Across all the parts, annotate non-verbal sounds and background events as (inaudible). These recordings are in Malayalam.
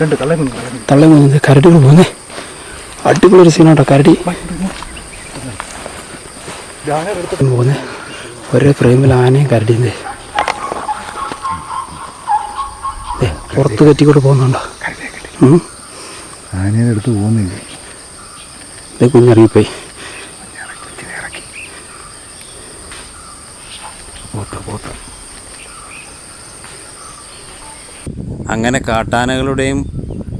രണ്ട് തള്ളി കരടികൾ പോകുന്നേ അടിപൊളി ഒരു സീനാട്ടോ കരടി. പോകുന്നേ ഒരേ ഫ്രെയിമിൽ ആനയും കരടിയും പുറത്ത് തെറ്റിക്കൂടെ പോകുന്നുണ്ടോ? ഉം. ആനയെ എടുത്ത് പോകുന്നില്ല. കുഞ്ഞിറങ്ങിപ്പോയി. അങ്ങനെ കാട്ടാനകളുടെയും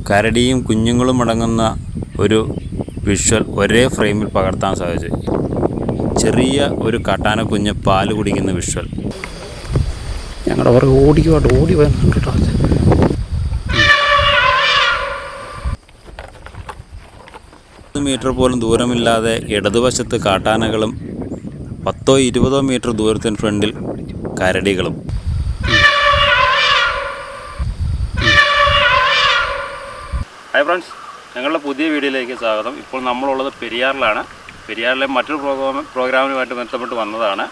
കരടിയും കുഞ്ഞുങ്ങളും അടങ്ങുന്ന ഒരു വിഷ്വൽ ഒരേ ഫ്രെയിമിൽ പകർത്താൻ സാധിച്ചു. ചെറിയ ഒരു കാട്ടാന കുഞ്ഞ് പാൽ കുടിക്കുന്ന വിഷ്വൽ ഞങ്ങളുടെ പുറകെ ഓടിക്കുവാട്ട് ഓടി വരുന്നുണ്ട് പത്ത് മീറ്റർ പോലും ദൂരമില്ലാതെ ഇടതുവശത്ത് കാട്ടാനകളും പത്തോ ഇരുപതോ മീറ്റർ ദൂരത്തിന് ഫ്രണ്ടിൽ കരടികളും. ഫ്രണ്ട്സ് ഞങ്ങളുടെ പുതിയ വീഡിയോയിലേക്ക് സ്വാഗതം. ഇപ്പോൾ നമ്മളുള്ളത് പെരിയാറിലാണ്. പെരിയാറിലെ മറ്റൊരു പ്രോഗ്രാം പ്രോഗ്രാമിനുമായിട്ട് ബന്ധപ്പെട്ട് വന്നതാണ്.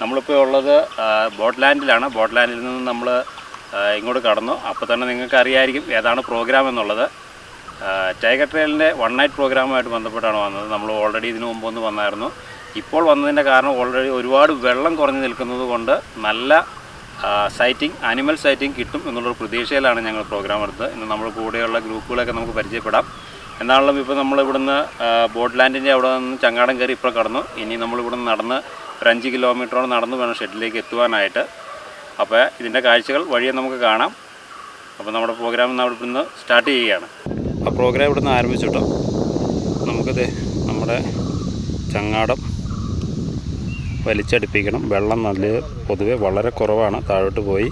നമ്മളിപ്പോൾ ഉള്ളത് ആ, ബോട്ട്ലാൻഡിലാണ്. ബോട്ട്ലാൻഡിൽ നിന്ന് നമ്മൾ ഇങ്ങോട്ട് കടന്നു. അപ്പോൾ തന്നെ നിങ്ങൾക്ക് അറിയായിരിക്കും ഏതാണ് പ്രോഗ്രാം എന്നുള്ളത്. ടൈഗർ ട്രെയിലിന്റെ വൺ നൈറ്റ് പ്രോഗ്രാമുമായിട്ട് ബന്ധപ്പെട്ടാണ് വന്നത്. നമ്മൾ ഓൾറെഡി ഇതിനു മുമ്പ് ഒന്ന് വന്നായിരുന്നു. ഇപ്പോൾ വന്നതിന്റെ കാരണം ഓൾറെഡി ഒരുപാട് വെള്ളം കുറഞ്ഞു നിൽക്കുന്നത് കൊണ്ട് നല്ല സൈറ്റിംഗ് ആനിമൽ സൈറ്റിംഗ് കിട്ടും എന്നുള്ളൊരു പ്രതീക്ഷയിലാണ് ഞങ്ങൾ പ്രോഗ്രാം എടുത്തത്. ഇന്ന് നമ്മൾ കൂടെയുള്ള ഗ്രൂപ്പുകളൊക്കെ നമുക്ക് പരിചയപ്പെടാം. എന്നാണല്ലോ ഇപ്പോൾ നമ്മൾ ഇവിടുന്ന് ബോട്ട് ലാൻഡിന്റെ അവിടെ നിന്ന് ചങ്ങാടം കയറി ഇപ്പോൾ കടന്നു. ഇനി നമ്മൾ ഇവിടുന്ന് നടന്ന് ഒരു അഞ്ച് കിലോമീറ്ററോളം നടന്ന് വേണം ഷെഡിലേക്ക് എത്തുവാനായിട്ട്. അപ്പോൾ ഇതിന്റെ കാഴ്ചകൾ വഴിയെ നമുക്ക് കാണാം. അപ്പോൾ നമ്മുടെ പ്രോഗ്രാം നമ്മൾ അവിടെ സ്റ്റാർട്ട് ചെയ്യുകയാണ്. ആ പ്രോഗ്രാം ഇവിടുന്ന് ആരംഭിച്ചിട്ടോ നമുക്കത് നമ്മുടെ ചങ്ങാടം വലിച്ചടുപ്പിക്കണം. വെള്ളം നല്ല പൊതുവെ വളരെ കുറവാണ്. താഴോട്ട് പോയി.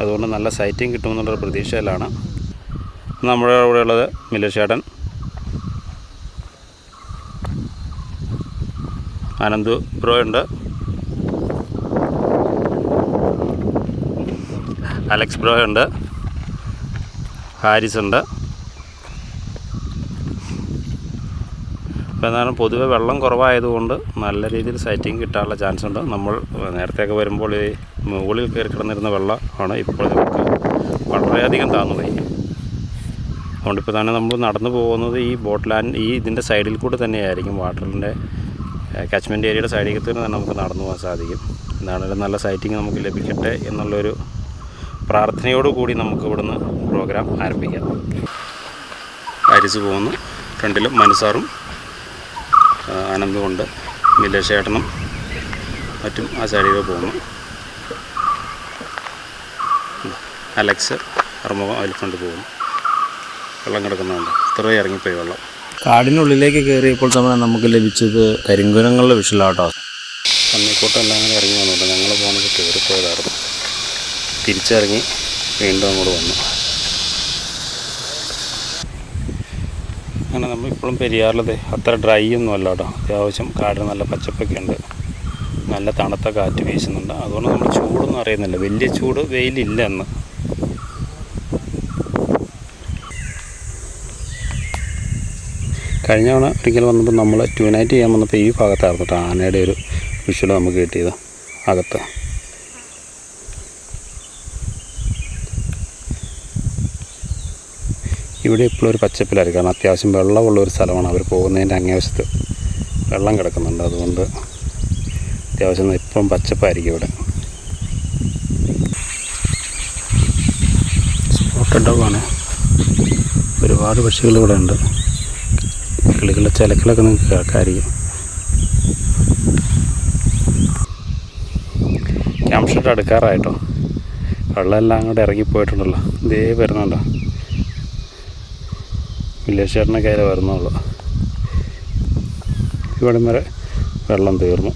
അതുകൊണ്ട് നല്ല സൈറ്റിംഗ് കിട്ടുമെന്നുള്ളൊരു പ്രതീക്ഷയിലാണ്. നമ്മുടെ ഇവിടെ ഉള്ളത് മിലശേട്ടൻ അനന്തു ബ്രോ ഉണ്ട്. അലക്സ് ബ്രോ ഉണ്ട്. ഹാരിസ് ഉണ്ട്. അപ്പോൾ എന്നാലും പൊതുവെ വെള്ളം കുറവായതുകൊണ്ട് നല്ല രീതിയിൽ സൈറ്റിംഗ് കിട്ടാനുള്ള ചാൻസ് ഉണ്ട്. നമ്മൾ നേരത്തെയൊക്കെ വരുമ്പോൾ ഈ മുകളിൽ കയറി കിടന്നിരുന്ന വെള്ളം ആണ് ഇപ്പോൾ നമുക്ക് വളരെയധികം താന്നു പോയി. അതുകൊണ്ട് ഇപ്പോൾ തന്നെ നമ്മൾ നടന്നു പോകുന്നത് ഈ ബോട്ട് ലാൻഡ് ഈ ഇതിന്റെ സൈഡിൽ കൂടെ തന്നെയായിരിക്കും. വാട്ടറിന്റെ കാച്ച്മെന്റ് ഏരിയയുടെ സൈഡിൽ തന്നെ നമുക്ക് നടന്നു പോകാൻ സാധിക്കും. എന്നാണെങ്കിലും നല്ല സൈറ്റിംഗ് നമുക്ക് ലഭിക്കട്ടെ എന്നുള്ളൊരു പ്രാർത്ഥനയോട് കൂടി നമുക്ക് ഇവിടുന്ന് പ്രോഗ്രാം ആരംഭിക്കാം. അരിച്ചു പോകുന്നു. ഫ്രണ്ടിലും മനുസാറും ആനന്ദമുണ്ട് മില്ലേശേട്ടനും മറ്റും ആ സൈഡിൽ പോകുന്നു. അലക്സ് അറുമുഖം അതിൽ കൊണ്ട് പോകുന്നു. വെള്ളം കിടക്കുന്നുണ്ട് ഇത്രയും ഇറങ്ങിപ്പോയി വെള്ളം. കാടിനുള്ളിലേക്ക് കയറിയപ്പോൾ തന്നെ നമുക്ക് ലഭിച്ചത് കരിങ്കുരങ്ങളുടെ വിഷലാട്ടോ. പന്നിക്കോട്ടം എല്ലാം കൂടെ ഇറങ്ങി വന്നിട്ട് ഞങ്ങൾ പോകുന്നത് കയറിപ്പോയതായിരുന്നു. തിരിച്ചിറങ്ങി വീണ്ടും അങ്ങോട്ട് വന്നു. അങ്ങനെ നമ്മൾ ഇപ്പോഴും പെരിയാറിലത് അത്ര ഡ്രൈ ഒന്നും അല്ല കേട്ടോ. അത്യാവശ്യം കാടിന് നല്ല പച്ചപ്പൊക്കെ ഉണ്ട്. നല്ല തണുത്ത കാറ്റ് വീശുന്നുണ്ട്. അതുകൊണ്ട് നമ്മൾ ചൂടൊന്നും അറിയുന്നില്ല. വലിയ ചൂട് വെയിലില്ല എന്ന് കഴിഞ്ഞ തവണ ഒരിക്കൽ വന്നപ്പോൾ നമ്മൾ ട്യൂനൈറ്റ് ചെയ്യാൻ വന്നപ്പോൾ ഈ ഭാഗത്തായിരുന്നു കേട്ടോ. ആനയുടെ ഒരു വിഷ്വൽ നമുക്ക് കിട്ടിയത്. അകത്ത്. ഇവിടെ ഇപ്പോഴും ഒരു പച്ചപ്പിലായിരിക്കും. കാരണം അത്യാവശ്യം വെള്ളമുള്ള ഒരു സ്ഥലമാണ് അവർ പോകുന്നതിന്റെ അങ്ങേവശത്ത് വെള്ളം കിടക്കുന്നുണ്ട്. അതുകൊണ്ട് അത്യാവശ്യം ഇപ്പം പച്ചപ്പായിരിക്കും ഇവിടെ. സ്പോട്ടഡ് ഡോഗാണ് ഒരുപാട് പക്ഷികൾ ഇവിടെ ഉണ്ട്. കിളികളുടെ ചിലക്കിലൊക്കെ നിങ്ങൾക്ക് കേൾക്കാമായിരിക്കും. ക്യാമ്പ് അടുക്കാറായിട്ടോ വെള്ളമെല്ലാം അങ്ങോട്ട് ഇറങ്ങിപ്പോയിട്ടുണ്ടല്ലോ. ഇതേ വരുന്നുണ്ടോ? വില്ലേശ്വരനെ കയറി വരുന്നുള്ളൂ. ഇവിടെ വരെ വെള്ളം തീർന്നു.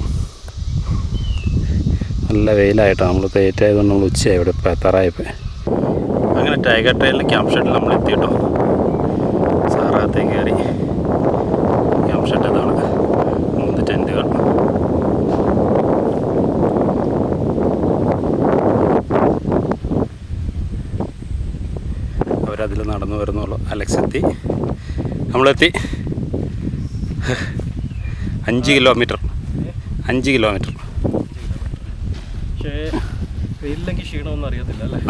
നല്ല വെയിലായിട്ടാണ് നമ്മൾ തേറ്റായതുകൊണ്ട് നമ്മൾ ഉച്ചയായി. ഇവിടെ ഇപ്പോൾ എത്താറായപ്പോൾ അങ്ങനെ ടൈഗർ ട്രെയിലിൽ ക്യാമ്പ് ഷെഡിൽ നമ്മൾ എത്തിയിട്ടോ? സാറാത്തേക്ക് കയറി ക്യാമ്പ് ഷെഡ് ഇതാണ്. മൂന്ന് ടെന്റുകൾ അവരതിൽ നടന്നു വരുന്നുള്ളൂ. അലക്സ് എത്തി. നമ്മളെത്തി. അഞ്ച് കിലോമീറ്റർ. അഞ്ച് കിലോമീറ്റർ.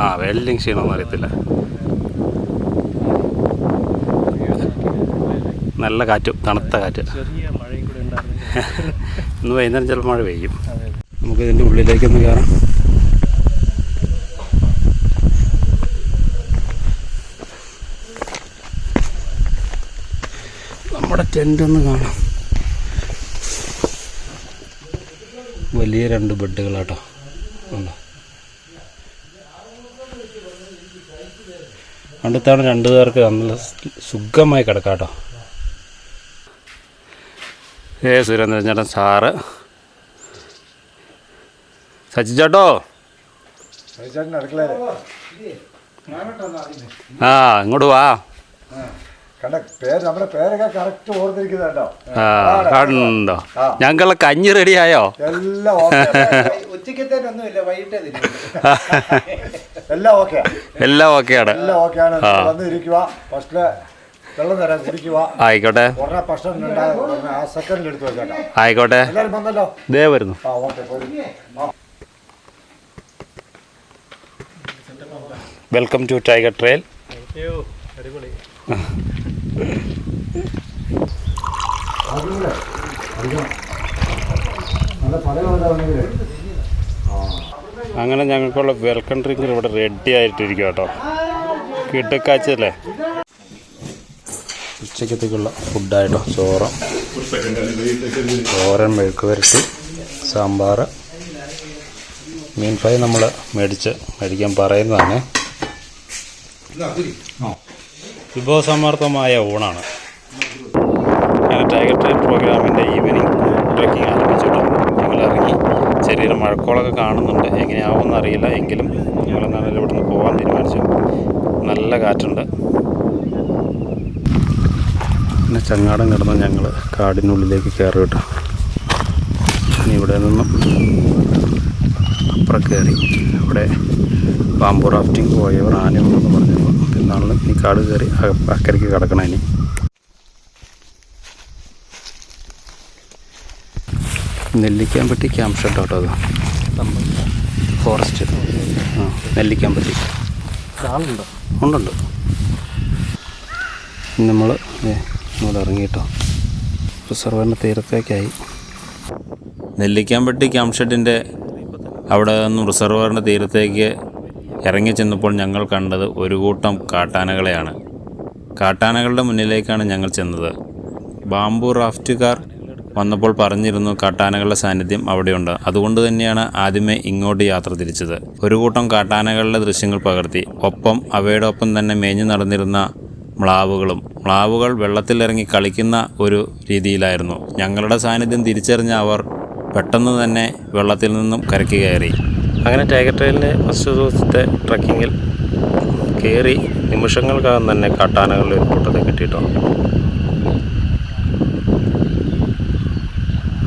ആ വെയിലില്ലെങ്കിൽ ക്ഷീണമൊന്നും അറിയത്തില്ല. നല്ല കാറ്റും തണുത്ത കാറ്റ്. ഇന്ന് വൈകുന്നേരം ചിലപ്പോൾ മഴ പെയ്യും. നമുക്കിതിന്റെ ഉള്ളിലേക്കൊന്ന് കയറാം. ടെന്റ് ഒന്ന് കാണാം. വലിയ രണ്ട് ബെഡുകളാട്ടോ. ഉണ്ടോ? അടുത്താണ് രണ്ടു പേർക്ക് നല്ല സുഖമായി കിടക്കാട്ടോ. ഏ സുരേന്ദ്രൻ ചേട്ടൻ സാറ്. സച്ചി ചേട്ടോ? ആ ഇങ്ങോട്ട് വാ. കണ്ട ഞങ്ങളെ കഞ്ഞി റെഡിയായോ എല്ലാം ഓക്കെ എല്ലാം ഓക്കെയാണ് ആയിക്കോട്ടെ. ആയിക്കോട്ടെ. ദേ വരുന്നു. വെൽക്കം ടു ടൈഗർ ട്രെയിൽ അടിപൊളി. (laughs) അങ്ങനെ ഞങ്ങൾക്കുള്ള വെൽക്കം ഡ്രിങ്ക് ഇവിടെ റെഡി ആയിട്ടിരിക്കും കേട്ടോ. കിട്ടക്കാച്ചല്ലേ? ഉച്ചക്കത്തേക്കുള്ള ഫുഡായിട്ടോ ചോറ്. ചോറൻ മെഴുക്ക് വരട്ടി സാമ്പാർ മീൻ ഫ്രൈ നമ്മൾ മേടിച്ച് മേടിക്കാൻ പറയുന്നതാണ്. വിഭവസമർത്ഥമായ ഊണാണ്. അങ്ങനെ ടൈഗർ ട്രെയിൻ പ്രോഗ്രാമിന്റെ ഈവനിങ് ട്രക്കിംഗ് ആരംഭിച്ചിട്ടുണ്ട് ഞങ്ങൾ ഇറങ്ങി ചെറിയൊരു മഴക്കോളൊക്കെ കാണുന്നുണ്ട്. എങ്ങനെയാവുമെന്ന് അറിയില്ല. എങ്കിലും ഞങ്ങൾ എന്നാലും ഇവിടുന്ന് പോകാൻ തീരുമാനിച്ചു നല്ല കാറ്റുണ്ട്. പിന്നെ ചങ്ങാടം കിടന്ന് ഞങ്ങൾ കാടിനുള്ളിലേക്ക് കയറി കേട്ടോ ഇവിടെ നിന്നും അപ്പുറം കയറി അവിടെ പാമ്പു റാഫ്റ്റിംഗ് പോയവർ ആനയുണ്ടെന്ന് പറഞ്ഞിരുന്നു എന്നാണ് ഈ കാട് കയറി അക- അക്കരയ്ക്ക് കിടക്കണം ഇനി. നെല്ലിക്കാമ്പട്ടി ക്യാമ്പ് ഷെഡ് കേട്ടോ അത്. ഫോറസ്റ്റ്. ആ നെല്ലിക്കാമ്പട്ടി. ആളുണ്ടോ? ഉണ്ടുണ്ട്. നമ്മൾ നമ്മൾ ഇറങ്ങിയിട്ടോ. റിസർവറിന്റെ തീരത്തേക്കായി. നെല്ലിക്കാമ്പട്ടി ക്യാമ്പ് ഷെഡിന്റെ അവിടെ നിന്നും റിസർവറിന്റെ തീരത്തേക്ക് ഇറങ്ങി ചെന്നപ്പോൾ ഞങ്ങൾ കണ്ടത് ഒരു കൂട്ടം കാട്ടാനകളെയാണ്. കാട്ടാനകളുടെ മുന്നിലേക്കാണ് ഞങ്ങൾ ചെന്നത്. ബാംബു റാഫ്റ്റുകാർ വന്നപ്പോൾ പറഞ്ഞിരുന്നു കാട്ടാനകളുടെ സാന്നിധ്യം അവിടെയുണ്ട്. അതുകൊണ്ട് തന്നെയാണ് ആദ്യമേ ഇങ്ങോട്ട് യാത്ര തിരിച്ചത്. ഒരു കൂട്ടം കാട്ടാനകളുടെ ദൃശ്യങ്ങൾ പകർത്തി. ഒപ്പം അവയുടെ ഒപ്പം തന്നെ മേഞ്ഞു നടന്നിരുന്ന മ്ലാവുകളും. മ്ലാവുകൾ വെള്ളത്തിലിറങ്ങി കളിക്കുന്ന ഒരു രീതിയിലായിരുന്നു. ഞങ്ങളുടെ സാന്നിധ്യം തിരിച്ചറിഞ്ഞ അവർ പെട്ടെന്ന് തന്നെ വെള്ളത്തിൽ നിന്നും കരയ്ക്ക് കയറി. അങ്ങനെ ടൈഗർ ട്രെയിലിന്റെ ഫസ്റ്റ് ദിവസത്തെ ട്രക്കിങ്ങിൽ കയറി നിമിഷങ്ങൾക്കകം തന്നെ കാട്ടാനകളുടെ ഒരു കൂട്ടത്തെ കിട്ടിയിട്ടുണ്ട്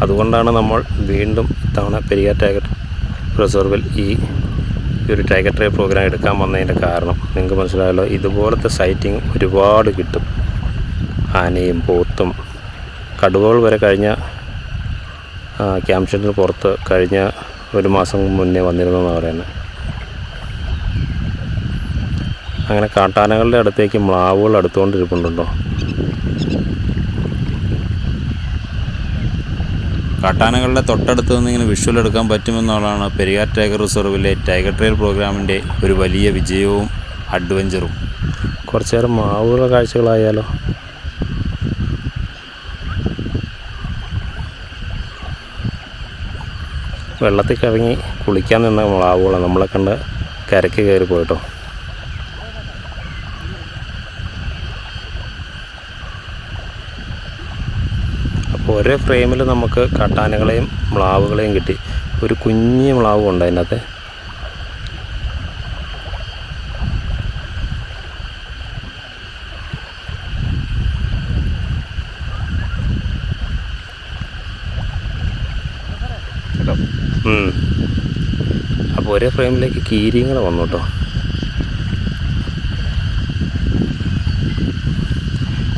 അതുകൊണ്ടാണ് നമ്മൾ വീണ്ടും ഇത്തവണ പെരിയാർ ടൈഗർ റിസർവിൽ ഈ ഒരു ടൈഗർ ട്രൈ പ്രോഗ്രാം എടുക്കാൻ വന്നതിന്റെ കാരണം നിങ്ങൾക്ക് മനസ്സിലായല്ലോ ഇതുപോലത്തെ സൈറ്റിംഗ് ഒരുപാട് കിട്ടും. ആനയും പോത്തും കടുവകൾ വരെ കഴിഞ്ഞ ക്യാമ്പ് പുറത്ത് കഴിഞ്ഞ ഒരു മാസം മുന്നേ വന്നിരുന്നെന്ന് പറയുന്നത്. അങ്ങനെ കാട്ടാനകളുടെ അടുത്തേക്ക് മ്ലാവുകൾ അടുത്തുകൊണ്ടിരിപ്പുണ്ടോ കാട്ടാനകളുടെ തൊട്ടടുത്ത് നിന്ന് ഇങ്ങനെ വിഷ്വൽ എടുക്കാൻ പറ്റുമെന്നുള്ളതാണ് പെരിയാർ ടൈഗർ റിസർവിലെ ടൈഗർ ട്രെയിൽ പ്രോഗ്രാമിന്റെ ഒരു വലിയ വിജയവും അഡ്വഞ്ചറും കുറച്ചേരം മാവുകളുടെ കാഴ്ചകളായാലോ. വെള്ളത്തിൽ കറങ്ങി കുളിക്കാൻ നിന്ന മുളാവുകള നമ്മളെ കണ്ട് കരയ്ക്ക് കയറി പോയിട്ടോ. അപ്പോൾ ഒരേ ഫ്രെയിമിൽ നമുക്ക് കാട്ടാനകളെയും മ്ലാവുകളെയും കിട്ടി. ഒരു കുഞ്ഞ് മ്ലാവും ഉണ്ട് അതിനകത്ത് അപ്പോൾ ഒരേ ഫ്രെയിമിലേക്ക് കീരിയങ്ങൾ വന്നു കേട്ടോ.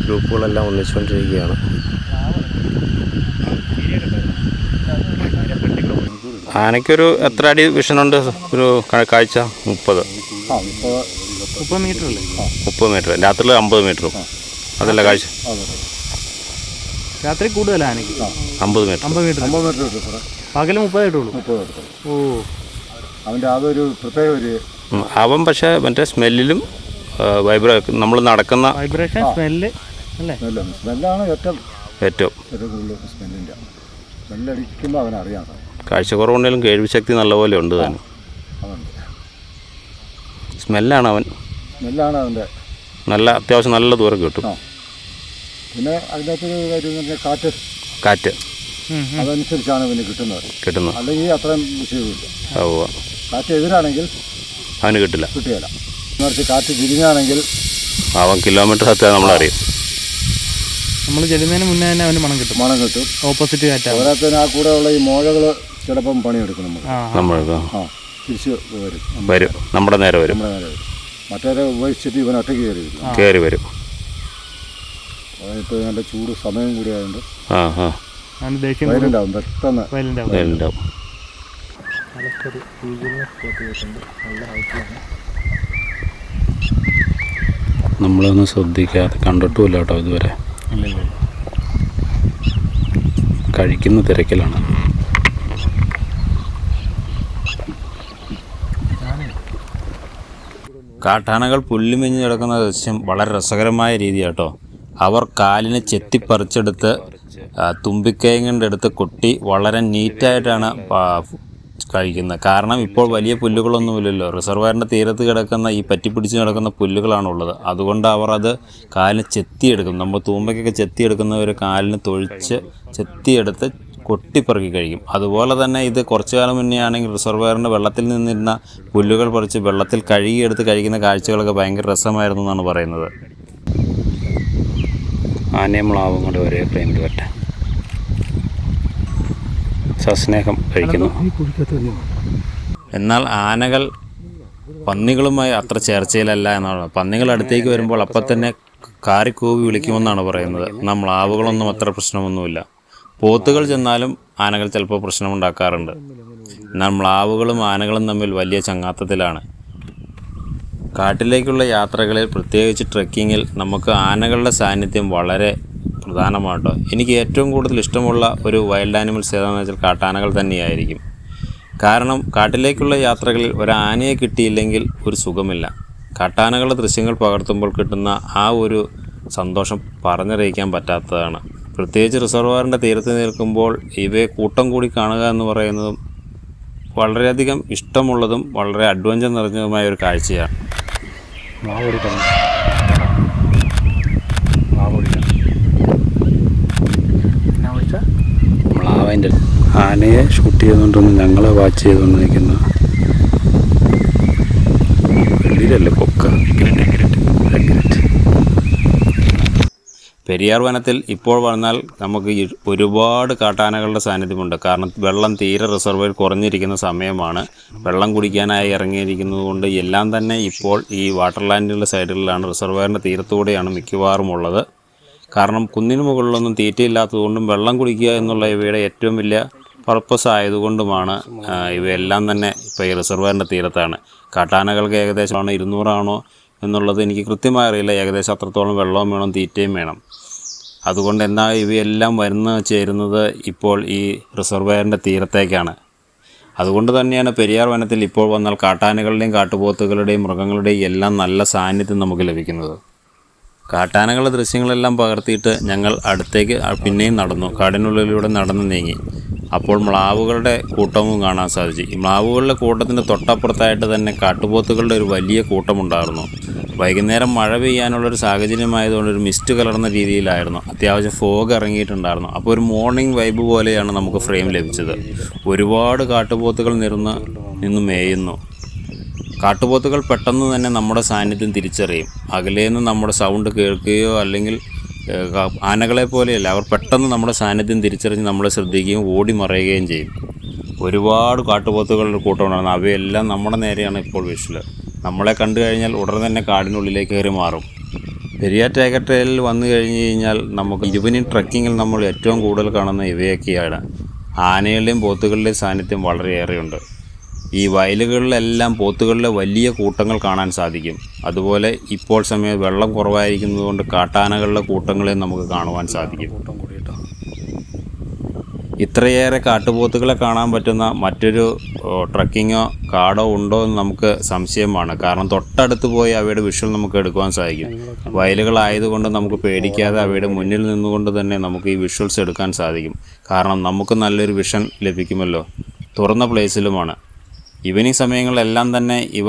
ഗ്രൂപ്പുകളെല്ലാം ഒന്നിച്ചുകൊണ്ടിരിക്കുകയാണ്. ആനയ്ക്കൊരു എത്ര അടി വിഷനുണ്ട് ഒരു കാഴ്ച? മുപ്പത്. മുപ്പത് മീറ്റർ അല്ലേ? മുപ്പത് മീറ്റർ. രാത്രിയിൽ അമ്പത് മീറ്ററും. അതല്ല കാഴ്ച. രാത്രി കൂടുതലാണ് അമ്പത് മീറ്റർ. അമ്പത് മീറ്റർ. പകൽ മുപ്പത് എടുക്കും ഓ. അവന്റെ അതൊരു പ്രത്യേക ഒരു അവൻ പക്ഷേ മറ്റേ സ്മെല്ലിലും വൈബ്രേ നമ്മൾ നടക്കുന്ന വൈബ്രേഷൻ സ്മെല്ല് അല്ലേ? സ്മെല്ല് സ്മെല്ലാണ് ഏറ്റവും ഏറ്റവും. ഏറ്റവും കൂടുതൽ സ്മെല്ലിന്റെ. സ്മെല്ലടിക്കുമ്പോൾ അവനറിയാം സാർ കേൾവി ശക്തി നല്ലപോലെ ഉണ്ട് താനും സ്മെല്ലാണ് അവൻ. സ്മെല്ലാണ് അവന്റെ. നല്ല അത്യാവശ്യം നല്ല ദൂരം കിട്ടും. പിന്നെ അതിനകത്തൊരു കാര്യം കാറ്റ്. കാറ്റ്. അതനുസരിച്ചാണ് പിന്നെ കിട്ടുന്നത്. കിട്ടുന്നത്. അല്ലെങ്കിൽ അത്രയും വിഷയമില്ല ഉവ്വ്. കാറ്റ് എതിരാണെങ്കിൽ അവന് കിട്ടില്ല. കിട്ടുകയില്ല മറിച്ച് കാറ്റ് തിരിഞ്ഞാണെങ്കിൽ അവൻ കിലോമീറ്റർ സത്യം നമ്മളറിയും നമ്മൾ ചെല്ലുന്നതിന് മുന്നേ തന്നെ അവന് മണം കിട്ടും. മണം കിട്ടും. ഓപ്പോസിറ്റ് കാറ്റാണ് പോരാത്തതിന് ആ കൂടെ ഉള്ള ഈ മോഴകൾ ചിലപ്പം പണിയെടുക്കും നമ്മൾ ആ നമ്മൾ ആ തിരിച്ച് വരും. വരും. നമ്മുടെ നേരെ വരും. നമ്മുടെ നേരെ വരും. മറ്റേരെ ഉപേക്ഷിച്ചിട്ട് ഇവൻ ഒറ്റയ്ക്ക് കയറി വരും കയറി വരും. ഇപ്പോൾ നല്ല ചൂട് സമയം കൂടി ആയതുകൊണ്ട് ആ. ആ പെട്ടെന്ന് ദേഷ്യം വയലന്റ് ആവും പെട്ടെന്ന് വയലന്റ് നല്ല ഹൈറ്റിലാണ് നമ്മളൊന്നും ശ്രദ്ധിക്കാതെ കണ്ടിട്ടുമില്ല കേട്ടോ ഇതുവരെ. കഴിക്കുന്ന തിരക്കിലാണ്. കാട്ടാനകൾ പുല്ലുമെഞ്ഞ് കിടക്കുന്ന ദൃശ്യം വളരെ രസകരമായ രീതിയാട്ടോ അവർ കാലിന് ചെത്തിപ്പറിച്ചെടുത്ത് തുമ്പിക്കൈ കൊണ്ടെടുത്ത് കൊട്ടി വളരെ നീറ്റായിട്ടാണ് കഴിക്കുന്നത് കാരണം ഇപ്പോൾ വലിയ പുല്ലുകളൊന്നുമില്ലല്ലോ. റിസർവയറിന്റെ തീരത്ത് കിടക്കുന്ന ഈ പറ്റിപ്പിടിച്ച് കിടക്കുന്ന പുല്ലുകളാണുള്ളത്. അതുകൊണ്ട് അവർ അത് കാലിന് ചെത്തിയെടുക്കും. നമ്മൾ തൂമ്പയ്ക്കൊക്കെ ചെത്തിയെടുക്കുന്നവർ കാലിന് തൊഴിച്ച് ചെത്തിയെടുത്ത് കൊട്ടിപ്പറക്കി കഴിക്കും. അതുപോലെ തന്നെ ഇത് കുറച്ചു കാലം മുന്നേ ആണെങ്കിൽ റിസർവയറിന്റെ വെള്ളത്തിൽ നിന്നിരുന്ന പുല്ലുകൾ പറിച്ച് വെള്ളത്തിൽ കഴുകിയെടുത്ത് കഴിക്കുന്ന കാഴ്ചകളൊക്കെ ഭയങ്കര രസമായിരുന്നു എന്നാണ് പറയുന്നത്. ആനയും മ്ലാവും കൂടെ ഒരേ ഫ്രെയിമിൽ സസ്നേഹം കഴിക്കുന്നു. എന്നാൽ ആനകൾ പന്നികളുമായി അത്ര ചേർച്ചയിലല്ല എന്നാണ്. പന്നികൾ അടുത്തേക്ക് വരുമ്പോൾ അപ്പം തന്നെ കാറിക്കൂവി വിളിക്കുമെന്നാണ് പറയുന്നത്. നമ്മൾ ആവുകളൊന്നും അത്ര പ്രശ്നമൊന്നുമില്ല. പോത്തുകൾ ചെന്നാലും ആനകൾ ചിലപ്പോൾ പ്രശ്നമുണ്ടാക്കാറുണ്ട്. എന്നാൽ മ്ലാവുകളും ആനകളും തമ്മിൽ വലിയ ചങ്ങാത്തത്തിലാണ്. കാട്ടിലേക്കുള്ള യാത്രകളിൽ പ്രത്യേകിച്ച് ട്രെക്കിങ്ങിൽ നമുക്ക് ആനകളുടെ സാന്നിധ്യം വളരെ പ്രധാനമാട്ടോ എനിക്ക് ഏറ്റവും കൂടുതൽ ഇഷ്ടമുള്ള ഒരു വൈൽഡ് ആനിമൽസ് ഏതാണെന്ന് വെച്ചാൽ കാട്ടാനകൾ തന്നെയായിരിക്കും. കാരണം കാട്ടിലേക്കുള്ള യാത്രകളിൽ ഒരു കിട്ടിയില്ലെങ്കിൽ ഒരു സുഖമില്ല. കാട്ടാനകളുടെ ദൃശ്യങ്ങൾ പകർത്തുമ്പോൾ കിട്ടുന്ന ആ ഒരു സന്തോഷം പറഞ്ഞറിയിക്കാൻ പറ്റാത്തതാണ്. പ്രത്യേകിച്ച് റിസർവറിന്റെ തീരത്ത് നിൽക്കുമ്പോൾ ഇവയെ കൂട്ടം കൂടി കാണുക എന്ന് പറയുന്നതും വളരെയധികം ഇഷ്ടമുള്ളതും വളരെ അഡ്വഞ്ചർ നിറഞ്ഞതുമായ ഒരു കാഴ്ചയാണ്. മ്ലാവിന്റെ ആനയെ ഷൂട്ട് ചെയ്തുകൊണ്ടിരുന്നു ഞങ്ങളെ വാച്ച് ചെയ്തുകൊണ്ട് നിൽക്കുന്ന വെള്ളിയിലല്ലേ കൊക്ക പെരിയാർ വനത്തിൽ ഇപ്പോൾ വന്നാൽ നമുക്ക് ഒരുപാട് കാട്ടാനകളുടെ സാന്നിധ്യമുണ്ട്. കാരണം വെള്ളം തീരെ റിസർവയിൽ കുറഞ്ഞിരിക്കുന്ന സമയമാണ്. വെള്ളം കുടിക്കാനായി ഇറങ്ങിയിരിക്കുന്നത് കൊണ്ട് എല്ലാം തന്നെ ഇപ്പോൾ ഈ വാട്ടർലാൻഡിന്റെ സൈഡുകളിലാണ് റിസർവയറിന്റെ തീരത്തൂടെയാണ് മിക്കവാറും ഉള്ളത്. കാരണം കുന്നിന് മുകളിലൊന്നും തീറ്റയില്ലാത്തതുകൊണ്ടും വെള്ളം കുടിക്കുക എന്നുള്ള ഇവയുടെ ഏറ്റവും വലിയ പർപ്പസ് ആയതുകൊണ്ടുമാണ് ഇവയെല്ലാം തന്നെ ഇപ്പോൾ ഈ റിസർവറിന്റെ തീരത്താണ്. കാട്ടാനകൾക്ക് ഏകദേശമാണ് ഇരുന്നൂറാണോ എന്നുള്ളത് എനിക്ക് കൃത്യമായി അറിയില്ല. ഏകദേശം അത്രത്തോളം വെള്ളവും വേണം തീറ്റയും വേണം. അതുകൊണ്ട് എന്നാൽ ഇവയെല്ലാം വരുന്ന ചേരുന്നത് ഇപ്പോൾ ഈ റിസർവയറിന്റെ തീരത്തേക്കാണ്. അതുകൊണ്ട് തന്നെയാണ് പെരിയാർ വനത്തിൽ ഇപ്പോൾ വന്നാൽ കാട്ടാനകളുടെയും കാട്ടുപോത്തുകളുടെയും മൃഗങ്ങളുടെയും എല്ലാം നല്ല സാന്നിധ്യം നമുക്ക് ലഭിക്കുന്നത്. കാട്ടാനകളുടെ ദൃശ്യങ്ങളെല്ലാം പകർത്തിയിട്ട് ഞങ്ങൾ അടുത്തേക്ക് പിന്നെയും നടന്നു. കാടിനുള്ളിലൂടെ നടന്നു നീങ്ങി. അപ്പോൾ മ്ലാവുകളുടെ കൂട്ടവും കാണാൻ സാധിച്ചു. ഈ മ്ലാവുകളുടെ കൂട്ടത്തിന്റെ തൊട്ടപ്പുറത്തായിട്ട് തന്നെ കാട്ടുപോത്തുകളുടെ ഒരു വലിയ കൂട്ടമുണ്ടായിരുന്നു. വൈകുന്നേരം മഴ പെയ്യാനുള്ളൊരു സാഹചര്യമായതുകൊണ്ട് ഒരു മിസ്റ്റ് കലർന്ന രീതിയിലായിരുന്നു. അത്യാവശ്യം ഫോഗ് ഇറങ്ങിയിട്ടുണ്ടായിരുന്നു. അപ്പോൾ ഒരു മോർണിംഗ് വൈബ് പോലെയാണ് നമുക്ക് ഫ്രെയിം ലഭിച്ചത്. ഒരുപാട് കാട്ടുപോത്തുകൾ നിറന്ന് നിന്ന് മേയുന്നു. കാട്ടുപോത്തുകൾ പെട്ടെന്ന് തന്നെ നമ്മുടെ സാന്നിധ്യം തിരിച്ചറിയും. അകലെ നിന്ന് നമ്മുടെ സൗണ്ട് കേൾക്കുകയോ അല്ലെങ്കിൽ ആനകളെ പോലെയല്ല അവർ പെട്ടെന്ന് നമ്മുടെ സാന്നിധ്യം തിരിച്ചറിഞ്ഞ് നമ്മളെ ശ്രദ്ധിക്കുകയും ഓടി മറയുകയും ചെയ്യും. ഒരുപാട് കാട്ടുപോത്തുകളുടെ കൂട്ടമുണ്ടായിരുന്നു. അവയെല്ലാം നമ്മുടെ നേരെയാണ് ഇപ്പോൾ വിഷുവൽ നമ്മളെ കണ്ടു കഴിഞ്ഞാൽ ഉടൻ തന്നെ കാടിനുള്ളിലേക്ക് കയറി മാറും. പെരിയാർ ടൈഗർ ട്രെയിലിൽ വന്നു കഴിഞ്ഞ് കഴിഞ്ഞാൽ നമുക്ക് ഇരുപനി ട്രക്കിങ്ങിൽ നമ്മൾ ഏറ്റവും കൂടുതൽ കാണുന്ന ഇവയൊക്കെയാണ്. ആനകളുടെയും പോത്തുകളുടെയും സാന്നിധ്യം വളരെയേറെയുണ്ട്. ഈ വയലുകളിലെല്ലാം പോത്തുകളിലെ വലിയ കൂട്ടങ്ങൾ കാണാൻ സാധിക്കും. അതുപോലെ ഇപ്പോൾ സമയം വെള്ളം കുറവായിരിക്കുന്നതുകൊണ്ട് കാട്ടാനകളുടെ കൂട്ടങ്ങളെ നമുക്ക് കാണുവാൻ സാധിക്കും. ഇത്രയേറെ കാട്ടുപോത്തുകളെ കാണാൻ പറ്റുന്ന മറ്റൊരു ട്രക്കിങ്ങോ കാടോ ഉണ്ടോ എന്ന് നമുക്ക് സംശയമാണ്. കാരണം തൊട്ടടുത്ത് പോയി അവയുടെ വിഷ്വൽ നമുക്ക് എടുക്കുവാൻ സാധിക്കും. വയലുകളായതുകൊണ്ട് നമുക്ക് പേടിക്കാതെ അവയുടെ മുന്നിൽ നിന്നുകൊണ്ട് തന്നെ നമുക്ക് ഈ വിഷ്വൽസ് എടുക്കാൻ സാധിക്കും. കാരണം നമുക്ക് നല്ലൊരു വിഷൻ ലഭിക്കുമല്ലോ. തുറന്ന പ്ലേസിലുമാണ് ഈവനിങ് സമയങ്ങളിലെല്ലാം തന്നെ ഇവ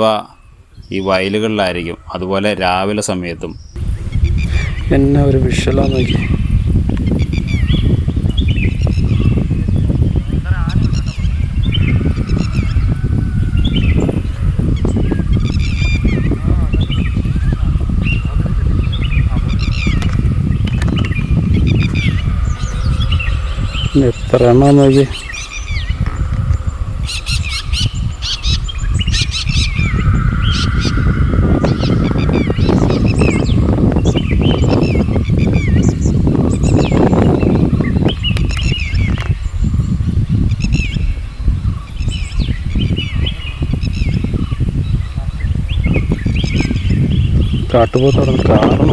ഈ വയലുകളിലായിരിക്കും. അതുപോലെ രാവിലെ സമയത്തും. എന്നെ ഒരു വിഷലാന്ന് എത്ര എണ്ണ നോക്കി കാട്ടുപോത്ത് കാരണം.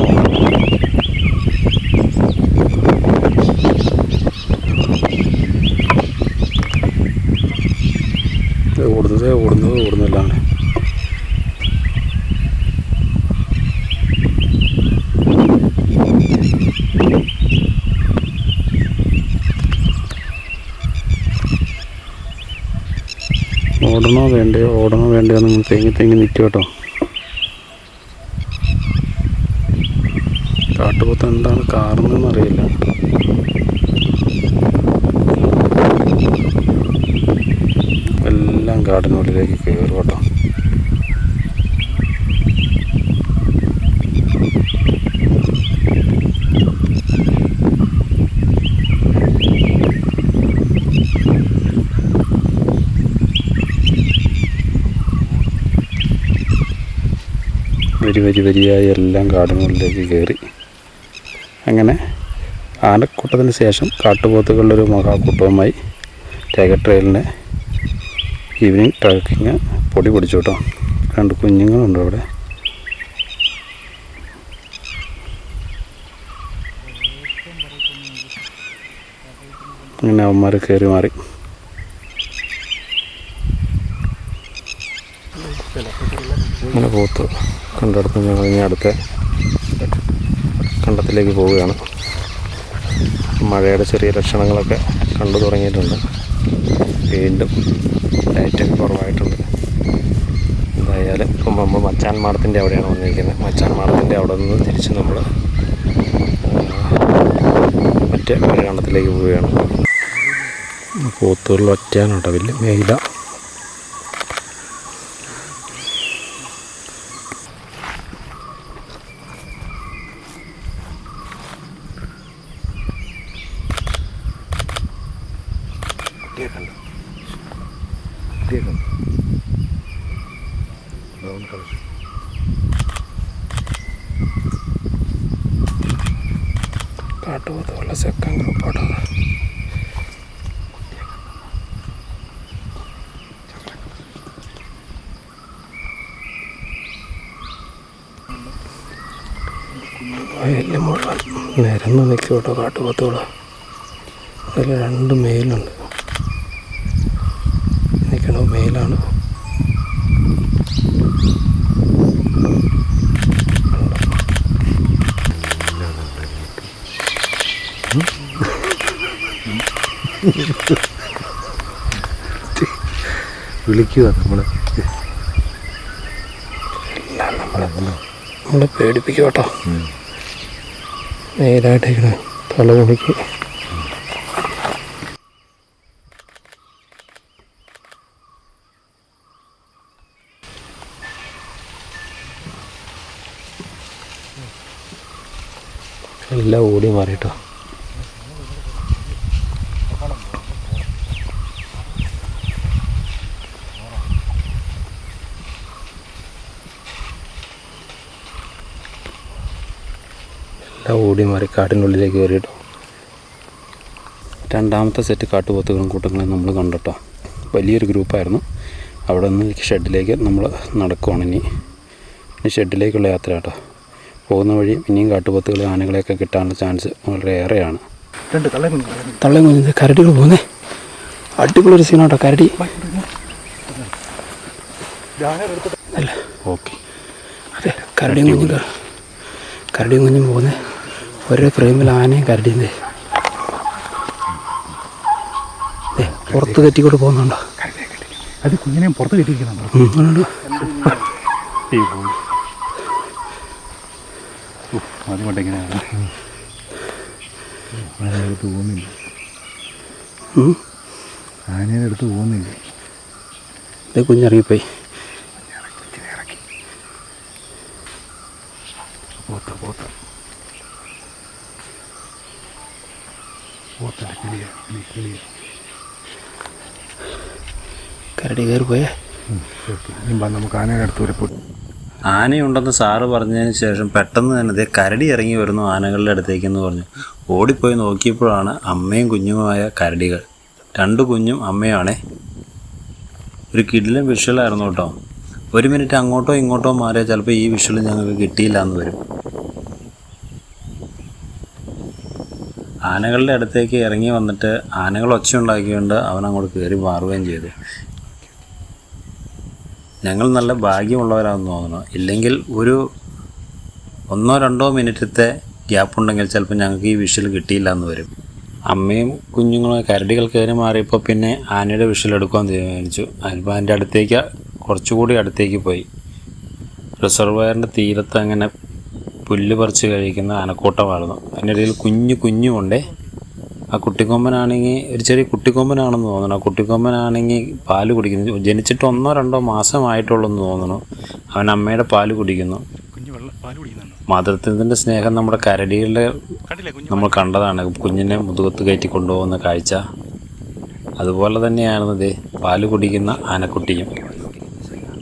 ഓടുന്നത് ഓടുന്നത് ഓടുന്നില്ലാണ് ഓടണോ വേണ്ടയോ? ഓടണോ വേണ്ടയോ നിങ്ങൾ തേങ്ങി തേങ്ങി നിൽക്കും കേട്ടോ. കാട്ടുപോത്ത് എന്താണ് കാറുന്നതെന്ന് അറിയില്ല. എല്ലാം കാടിനുള്ളിലേക്ക് കയറും കേട്ടോ. വരി വരി വരിയായി എല്ലാം കാടിനുള്ളിലേക്ക് കയറി ആനക്കൂട്ടത്തിന് ശേഷം കാട്ടുപോത്തുകളുടെ ഒരു മഹാക്കൂട്ടവുമായി ടൈഗർ ട്രെയിലിന് ഈവനിങ് ട്രക്കിങ് പൊടി പിടിച്ചു കേട്ടോ. രണ്ട് കുഞ്ഞുങ്ങളുണ്ട് അവിടെ. അങ്ങനെ അവന്മാർ കയറി മാറി. അങ്ങനെ പോത്ത് കണ്ടെടുത്ത് ഞങ്ങൾ ഇനി അടുത്ത കണ്ടത്തിലേക്ക് പോവുകയാണ്. മഴയുടെ ചെറിയ ലക്ഷണങ്ങളൊക്കെ കണ്ടു തുടങ്ങിയിട്ടുണ്ട്. വീണ്ടും ലൈറ്റൊക്കെ കുറവായിട്ടുണ്ട്. എന്തായാലും ഇപ്പം നമ്മൾ മച്ചാൻ മാടത്തിന്റെ അവിടെയാണ് വന്നിരിക്കുന്നത്. മച്ചാൻ മാടത്തിന്റെ അവിടെ നിന്ന് തിരിച്ച് നമ്മൾ മറ്റേ ഒരു കണ്ടത്തിലേക്ക് പോവുകയാണ്. പോത്തുകളിൽ ഒറ്റയാണ് കേട്ടോ വലിയ മേയില വയലിൽ മുഴുവൻ നിരന്ന് നിൽക്കും കേട്ടോ കാട്ടുപോത്തുകൾ അതിൽ രണ്ട് മേലുണ്ട്. നിൽക്കണ മേലാണ്. വിളിക്കുക നമ്മളെ. നമ്മളെ നമ്മളെ കേട്ടോ. നേരായിട്ടിരിക്കണ. തലമുടിക്ക് എല്ലാം ഓടി മാറിട്ടോ എല്ലാം ഓടി മാറി കാട്ടിനുള്ളിലേക്ക് കയറിയിട്ടോ. രണ്ടാമത്തെ സെറ്റ് കാട്ടുപോത്തുകളും കൂട്ടങ്ങളും നമ്മൾ കണ്ടിട്ടോ. വലിയൊരു ഗ്രൂപ്പായിരുന്നു അവിടെ നിന്ന് ഷെഡിലേക്ക് നമ്മൾ നടക്കുവാണ് ഇനി. ഇനി ഷെഡിലേക്കുള്ള യാത്ര കേട്ടോ. പോകുന്ന വഴി ഇനിയും കാട്ടുപോത്തുകൾ ആനകളെയൊക്കെ കിട്ടാനുള്ള ചാൻസ് വളരെ ഏറെയാണ്. തള്ളയും കുഞ്ഞിത് കരടികൾ പോകുന്നേ. അടിപൊളി സീനാട്ടോ കരടി. അല്ല. ഓക്കെ. അതെ കരടിയും കുഞ്ഞും കരടിയും കുഞ്ഞും പോകുന്നത് ഒരേ ഫ്രെയിമിൽ ആനയും കരടിയും പുറത്ത് കെട്ടിക്കൊണ്ട് പോകുന്നുണ്ടോ? അത് കുഞ്ഞിനെ പുറത്ത് കെട്ടിയിരിക്കുന്നുണ്ടോ? ഉം, ആണോ? അതുകൊണ്ട് എങ്ങനെയാണ് ആനയുടെ അടുത്ത് പോകുന്നില്ല. ആനയുടെ അടുത്ത് പോകുന്നില്ല. കുഞ്ഞിറങ്ങിപ്പോയി. കരടി കയറി പോയേ. നമുക്ക് ആനയുടെ അടുത്ത് വരെ പോയി. ആനയുണ്ടെന്ന് സാറ് പറഞ്ഞതിന് ശേഷം പെട്ടെന്ന് തന്നെ ദേ കരടി ഇറങ്ങി വരുന്നു ആനകളുടെ അടുത്തേക്കെന്ന് പറഞ്ഞു. ഓടിപ്പോയി നോക്കിയപ്പോഴാണ് അമ്മയും കുഞ്ഞുമായ കരടികൾ. രണ്ട് കുഞ്ഞും അമ്മയാണേ ഒരു കിടിലൻ വിഷ്വലായിരുന്നു കേട്ടോ. ഒരു മിനിറ്റ് അങ്ങോട്ടോ ഇങ്ങോട്ടോ മാറിയാൽ ചിലപ്പോൾ ഈ വിഷ്വൽ ഞങ്ങൾക്ക് കിട്ടിയില്ല എന്ന് വരും. ആനകളുടെ അടുത്തേക്ക് ഇറങ്ങി വന്നിട്ട് ആനകൾ ഒച്ച ഉണ്ടാക്കിക്കൊണ്ട് അവൻ അങ്ങോട്ട് കയറി മാറുകയും ചെയ്തു. ഞങ്ങൾ നല്ല ഭാഗ്യമുള്ളവരാണെന്ന് തോന്നുന്നു. ഇല്ലെങ്കിൽ ഒരു ഒന്നോ രണ്ടോ മിനിറ്റത്തെ ഗ്യാപ്പ് ഉണ്ടെങ്കിൽ ചിലപ്പോൾ ഞങ്ങൾക്ക് ഈ വിഷൽ കിട്ടിയില്ല എന്ന് വരും. അമ്മയും കുഞ്ഞുങ്ങളും കരടികൾ കയറി മാറിയപ്പോൾ പിന്നെ ആനയുടെ വിഷൽ എടുക്കാൻ തീരുമാനിച്ചു. അതിപ്പോൾ അതിന്റെ അടുത്തേക്ക് കുറച്ചുകൂടി അടുത്തേക്ക് പോയി. റിസർവയറിന്റെ തീരത്ത് അങ്ങനെ പുല്ല് പറിച്ച് കഴിക്കുന്ന ആനക്കൂട്ടമായിരുന്നു. അതിന്റെ ഇടയിൽ കുഞ്ഞു കുഞ്ഞുമുണ്ടേ. ആ കുട്ടിക്കൊമ്പനാണെങ്കിൽ ഒരു ചെറിയ കുട്ടിക്കൊമ്പനാണെന്ന് തോന്നണം. ആ കുട്ടിക്കൊമ്പനാണെങ്കിൽ പാൽ കുടിക്കുന്നു. ജനിച്ചിട്ട് ഒന്നോ രണ്ടോ മാസമായിട്ടുള്ളെന്ന് തോന്നുന്നു അവൻ അമ്മയുടെ പാൽ കുടിക്കുന്നു. മാതൃത്വത്തിന്റെ സ്നേഹം നമ്മുടെ കരടികളുടെ നമ്മൾ കണ്ടതാണ്. കുഞ്ഞിനെ മുതുകത്ത് കയറ്റി കൊണ്ടുപോകുന്ന കാഴ്ച. അതുപോലെ തന്നെയാണ് ഇതേ പാൽ കുടിക്കുന്ന ആനക്കുട്ടിയും.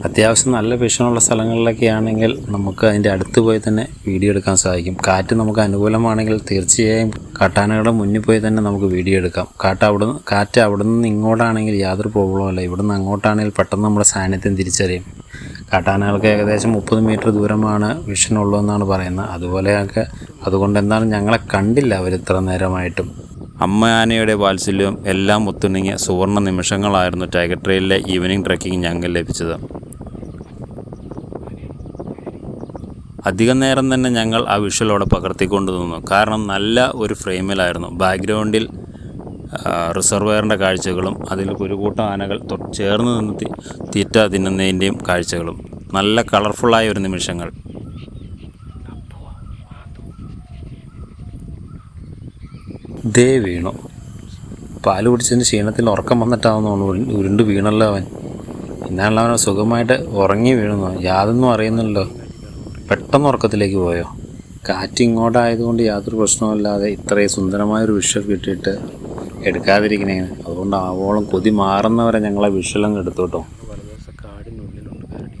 അത്യാവശ്യം നല്ല വിഷമുള്ള സ്ഥലങ്ങളിലൊക്കെ ആണെങ്കിൽ നമുക്ക് അതിന്റെ അടുത്ത് പോയി തന്നെ വീഡിയോ എടുക്കാൻ സാധിക്കും. കാറ്റ് നമുക്ക് അനുകൂലമാണെങ്കിൽ തീർച്ചയായും കാട്ടാനകളുടെ മുന്നിൽ പോയി തന്നെ നമുക്ക് വീഡിയോ എടുക്കാം. കാട്ട് അവിടെ കാറ്റ് അവിടെ നിന്ന് ഇങ്ങോട്ടാണെങ്കിൽ യാതൊരു പ്രോബ്ലമല്ല ഇവിടെ നിന്ന് അങ്ങോട്ടാണെങ്കിൽ പെട്ടെന്ന് നമ്മുടെ സാന്നിധ്യം തിരിച്ചറിയും. കാട്ടാനകൾക്ക് ഏകദേശം മുപ്പത് മീറ്റർ ദൂരമാണ് വിഷൻ ഉള്ളതെന്നാണ് പറയുന്നത്. അതുപോലെയൊക്കെ അതുകൊണ്ട് എന്താണ് ഞങ്ങളെ കണ്ടില്ല അവർ ഇത്ര നേരമായിട്ടും. അമ്മ ആനയുടെ വാത്സല്യവും എല്ലാം ഒത്തുണങ്ങിയ സുവർണ നിമിഷങ്ങളായിരുന്നു ടൈഗർ ട്രെയിലിലെ ഈവനിങ് ട്രക്കിംഗ് ഞങ്ങൾ ലഭിച്ചത്. അധികം നേരം തന്നെ ഞങ്ങൾ ആ വിഷ്വൽ അവിടെ പകർത്തിക്കൊണ്ട് നിന്നു. കാരണം നല്ല ഒരു ഫ്രെയിമിലായിരുന്നു. ബാക്ക്ഗ്രൗണ്ടിൽ റിസർവയറിന്റെ കാഴ്ചകളും അതിൽ ഒരു കൂട്ടം ആനകൾ ചേർന്ന് നിന്ന് തീറ്റ തിന്നുന്നതിന്റെയും കാഴ്ചകളും. നല്ല കളർഫുള്ളായ ഒരു നിമിഷങ്ങൾ. ദേ വീണു. പാൽ കുടിച്ചതിന് ക്ഷീണത്തിൽ ഉറക്കം വന്നിട്ടാവുന്നു ഉരുണ്ട് വീണല്ലോ അവൻ. എന്നാണല്ലോ അവൻ സുഖമായിട്ട് ഉറങ്ങി വീഴുന്നു യാതൊന്നും അറിയുന്നില്ലല്ലോ. പെട്ടെന്ന് ഉറക്കത്തിലേക്ക് പോയോ? കാറ്റ് ഇങ്ങോട്ടായതുകൊണ്ട് യാതൊരു പ്രശ്നവുമില്ലാതെ ഇത്രയും സുന്ദരമായൊരു വിഷ്വൽ കിട്ടിയിട്ട് എടുക്കാതിരിക്കണേ അതുകൊണ്ട് ആവോളം കൊതി മാറുന്നവരെ ഞങ്ങളെ വിഷ്വലങ്ങ് എടുത്തു കേട്ടോ കാടിനുള്ളിലുണ്ട് കരടി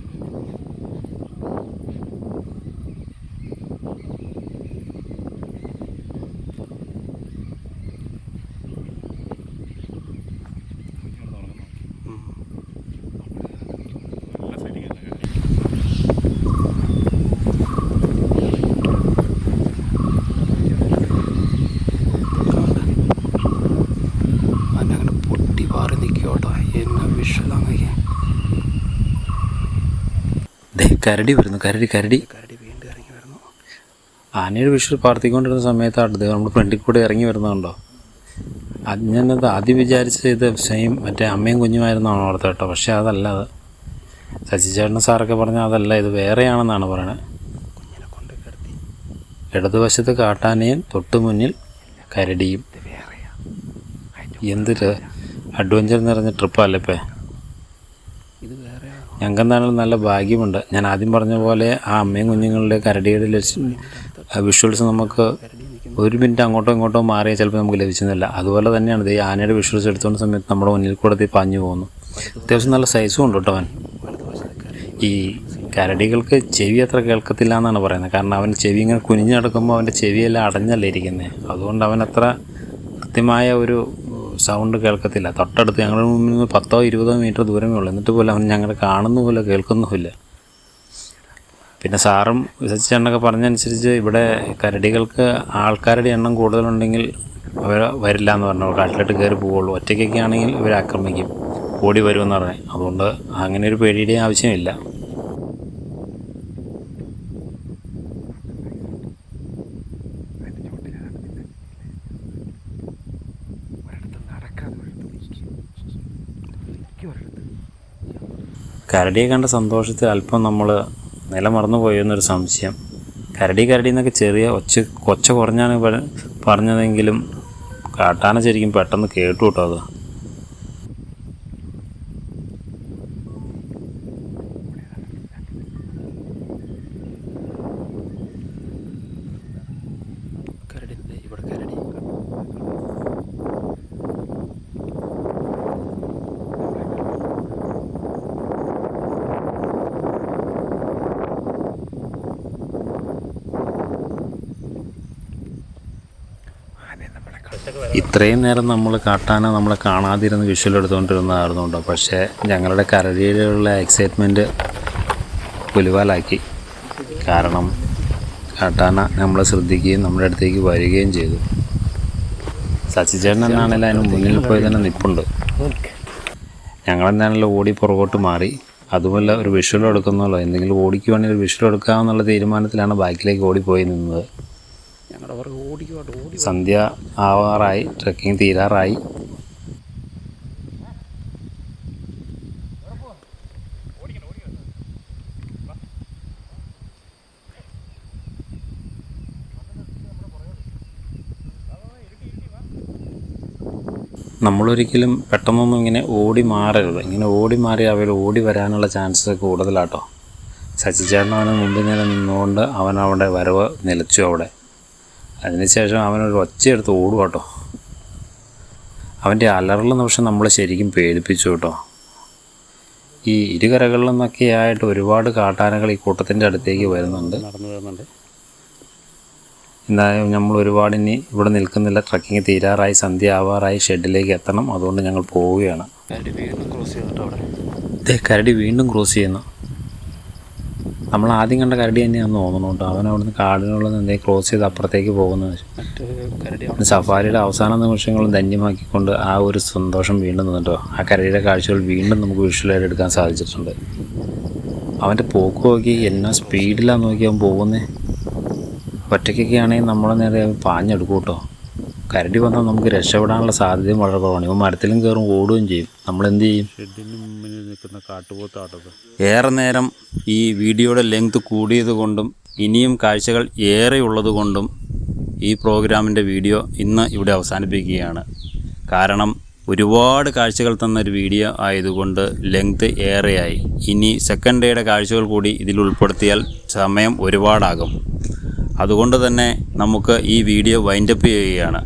അങ്ങനെ പൊട്ടി പാറി നിൽക്കോട്ടോ എന്നെ വിഷ്വലാണ് ദേ കരടി വരുന്നു കരടി കരടി. കരടി വീണ്ടും ഇറങ്ങി വരുന്നു ആനയുടെ വിഷു പാർത്തിക്കൊണ്ടിരുന്ന സമയത്താണ് നമ്മുടെ ഫ്രണ്ടിൽ കൂടെ ഇറങ്ങി വരുന്നുണ്ടോ? അത് ഞാനത് ആദ്യം വിചാരിച്ചത് ഇത് സെയിം മറ്റേ അമ്മയും കുഞ്ഞുമായിരുന്നാണ് അവിടുത്തെ കേട്ടോ പക്ഷേ അതല്ല അത്. ശശിചേട്ടൻ സാറൊക്കെ പറഞ്ഞാൽ അതല്ല ഇത് വേറെയാണെന്നാണ് പറയണത് കുഞ്ഞിനെ കൊണ്ട് കിടത്തി ഇടതുവശത്ത് കാട്ടാനയും തൊട്ടു മുന്നിൽ കരടിയും. എന്തൊരു അഡ്വഞ്ചർ നിറഞ്ഞ ട്രിപ്പല്ലേ ഇപ്പം? വേറെ ഞങ്ങൾക്ക് എന്തായാലും നല്ല ഭാഗ്യമുണ്ട്. ഞാൻ ആദ്യം പറഞ്ഞ പോലെ ആ അമ്മയും കുഞ്ഞുങ്ങളുടെ കരടിയുടെ വിഷ്വൽസ് നമുക്ക് ഒരു മിനിറ്റ് അങ്ങോട്ടോ ഇങ്ങോട്ടോ മാറിയാൽ ചിലപ്പോൾ നമുക്ക് ലഭിച്ചെന്നില്ല. അതുപോലെ തന്നെയാണ് ഈ ആനയുടെ വിഷ്വൽസ് എടുത്തുകൊണ്ട് സമയത്ത് നമ്മുടെ മുന്നിൽ കൂടെ പാഞ്ഞു പോകുന്നു. അത്യാവശ്യം നല്ല സൈസും ഉണ്ട് കേട്ടോ അവൻ. ഈ കരടികൾക്ക് ചെവി അത്ര കേൾക്കത്തില്ല എന്നാണ് പറയുന്നത്. കാരണം അവൻ ചെവി ഇങ്ങനെ കുനിഞ്ഞു നടക്കുമ്പോൾ അവന്റെ ചെവിയെല്ലാം അടഞ്ഞല്ലേ ഇരിക്കുന്നത് അതുകൊണ്ട് അവൻ അത്ര കൃത്യമായ ഒരു സൗണ്ട് കേൾക്കത്തില്ല. തൊട്ടടുത്ത് ഞങ്ങളുടെ മുന്നിൽ നിന്ന് പത്തോ ഇരുപതോ മീറ്റർ ദൂരമേ ഉള്ളൂ. എന്നിട്ട് പോലും അവൻ ഞങ്ങളെ കാണുന്നുമില്ല കേൾക്കുന്നുമില്ല. പിന്നെ സാറും ചേട്ടനൊക്കെ പറഞ്ഞതനുസരിച്ച് ഇവിടെ കരടികൾക്ക് ആൾക്കാരുടെ എണ്ണം കൂടുതലുണ്ടെങ്കിൽ അവർ വരില്ല എന്ന് പറഞ്ഞു. കാട്ടിലോട്ട് കയറി പോവുള്ളൂ. ഒറ്റയ്ക്കൊക്കെ ആണെങ്കിൽ ഇവർ ആക്രമിക്കും. ഓടി വരുമെന്ന് പറഞ്ഞു. അതുകൊണ്ട് അങ്ങനെ ഒരു പേടിയുടെ ആവശ്യമില്ല. കരടിയെ കണ്ട സന്തോഷത്തിൽ അല്പം നമ്മൾ നിലമറന്നു പോയെന്നൊരു സംശയം. കരടി കരടി എന്നൊക്കെ ചെറിയ ഒച്ച കൊച്ച കുറഞ്ഞാണ് പറഞ്ഞതെങ്കിലും കാട്ടാന ശരിക്കും പെട്ടെന്ന് കേട്ടു കേട്ടോ അത് കരടി ദേ ഇവിടെ കരടി ഇത്രയും നേരം നമ്മൾ കാട്ടാന നമ്മളെ കാണാതിരുന്ന് വിഷ്വൽ എടുത്തുകൊണ്ടിരുന്നതായിരുന്നു കേട്ടോ. പക്ഷേ ഞങ്ങളുടെ കരടിയിലുള്ള എക്സൈറ്റ്മെന്റ് പുലിവാലാക്കി. കാരണം കാട്ടാന നമ്മളെ ശ്രദ്ധിക്കുകയും നമ്മുടെ അടുത്തേക്ക് വരികയും ചെയ്തു. സച്ചിച്ചേട്ടൻ എന്നാണെങ്കിൽ അതിന് മുന്നിൽ പോയി തന്നെ നിൽപ്പുണ്ട് ഞങ്ങളെന്താണല്ലോ ഓടി പുറകോട്ട് മാറി അതുമല്ല ഒരു വിഷ്വൽ എടുക്കുന്നല്ലോ എന്തെങ്കിലും ഓടിക്കുവാണെങ്കിൽ ഒരു വിഷ്വൽ എടുക്കാമെന്നുള്ള തീരുമാനത്തിലാണ് ബാക്കിലേക്ക് ഓടിപ്പോയി നിന്നത്. സന്ധ്യ ആവാറായി ട്രക്കിംഗ് തീരാറായി. നമ്മളൊരിക്കലും പെട്ടെന്നൊന്നും ഇങ്ങനെ ഓടി മാറരുത്. ഇങ്ങനെ ഓടി മാറി അവർ ഓടി വരാനുള്ള ചാൻസ് കൂടുതലാട്ടോ. സച്ചിച്ചേട്ടൻ അവന് മുമ്പിൽ നിന്ന് നിന്നുകൊണ്ട് അവൻ അവിടെ വരവ് നിലച്ചു അവിടെ. അതിനുശേഷം അവനൊരു ഒച്ചയെടുത്ത് ഓടുക കേട്ടോ അവന്റെ അലറൽ നിമിഷം നമ്മൾ ശരിക്കും പേടിപ്പിച്ചു കേട്ടോ ഈ ഇരുകരകളിൽ നിന്നൊക്കെ ആയിട്ട് ഒരുപാട് കാട്ടാനകൾ ഈ കൂട്ടത്തിന്റെ അടുത്തേക്ക് വരുന്നുണ്ട്. നടന്നു വരുന്നുണ്ട് എന്തായാലും നമ്മൾ ഒരുപാട് ഇനി ഇവിടെ നിൽക്കുന്നില്ല. ട്രക്കിംഗ് തീരാറായി സന്ധ്യ ആവാറായി ഷെഡിലേക്ക് എത്തണം. അതുകൊണ്ട് ഞങ്ങൾ പോവുകയാണ്. കരടി വീണ്ടും ക്രോസ് ചെയ്തിട്ട് അവിടെ. കരടി വീണ്ടും ക്രോസ് ചെയ്യുന്നു. നമ്മൾ ആദ്യം കണ്ട കരടി തന്നെയാണെന്ന് തോന്നുന്നു കേട്ടോ. അവൻ അവിടുന്ന് കാടിനുള്ളത് എന്തേ ക്രോസ് ചെയ്ത് അപ്പുറത്തേക്ക് പോകുന്നത് സഫാരിയുടെ അവസാന നിമിഷങ്ങളും ധന്യമാക്കിക്കൊണ്ട് ആ ഒരു സന്തോഷം വീണ്ടും നിന്നിട്ടോ. ആ കരടിയുടെ കാഴ്ചകൾ വീണ്ടും നമുക്ക് വിഷ്വലായിട്ട് എടുക്കാൻ സാധിച്ചിട്ടുണ്ട്. അവന്റെ പോക്ക് നോക്കി എന്നാ സ്പീഡിലാണ് നോക്കി അവൻ പോകുന്നേ? ഒറ്റയ്ക്കൊക്കെ ആണെങ്കിൽ നമ്മളെ നേരെ അവൻ പാഞ്ഞെടുക്കും കേട്ടോ. കരടി വന്നാൽ നമുക്ക് രക്ഷപ്പെടാനുള്ള സാധ്യതയും വളരെ കുറവാണ്. ഇവ മരത്തിലും കയറും ഓടുകയും ചെയ്യും. നമ്മൾ എന്ത് ചെയ്യും? ഷെഡിന് മുമ്പിൽ നിൽക്കുന്ന കാട്ടുപോത്താട്ടത്. ഏറെ നേരം ഈ വീഡിയോയുടെ ലെങ്ത് കൂടിയത് കൊണ്ടും ഇനിയും കാഴ്ചകൾ ഏറെ ഉള്ളതുകൊണ്ടും ഈ പ്രോഗ്രാമിന്റെ വീഡിയോ ഇന്ന് ഇവിടെ അവസാനിപ്പിക്കുകയാണ്. കാരണം ഒരുപാട് കാഴ്ചകൾ തന്നൊരു വീഡിയോ ആയതുകൊണ്ട് ലെങ്ത് ഏറെയായി. ഇനി സെക്കൻഡ് ഡേയുടെ കാഴ്ചകൾ കൂടി ഇതിൽ ഉൾപ്പെടുത്തിയാൽ സമയം ഒരുപാടാകും. അതുകൊണ്ട് തന്നെ നമുക്ക് ഈ വീഡിയോ വൈൻഡപ്പ് ചെയ്യുകയാണ്.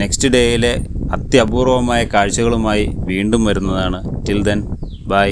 നെക്സ്റ്റ് ഡേയിലെ അത്യപൂർവമായ കാഴ്ചകളുമായി വീണ്ടും വരുന്നതാണ്. Till then bye